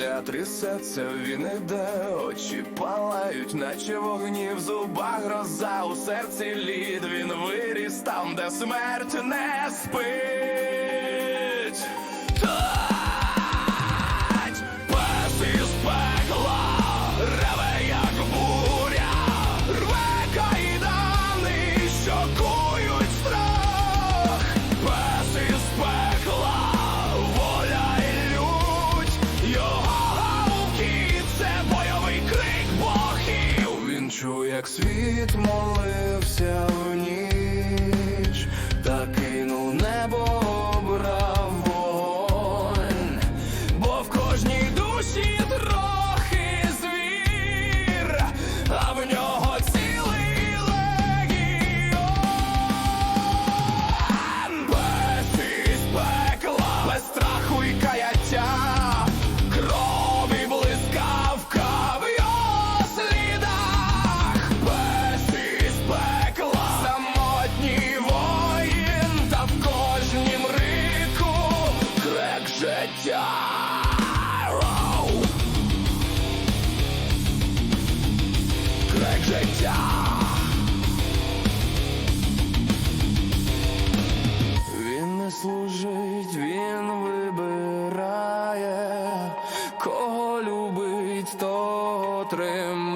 земля трясеться, він іде, очі палають, наче вогні в зубах гроза у серці лід він виріс там, де смерть не спить. як світ молився в ній. служить, він вибирає, кого любить, того тримає.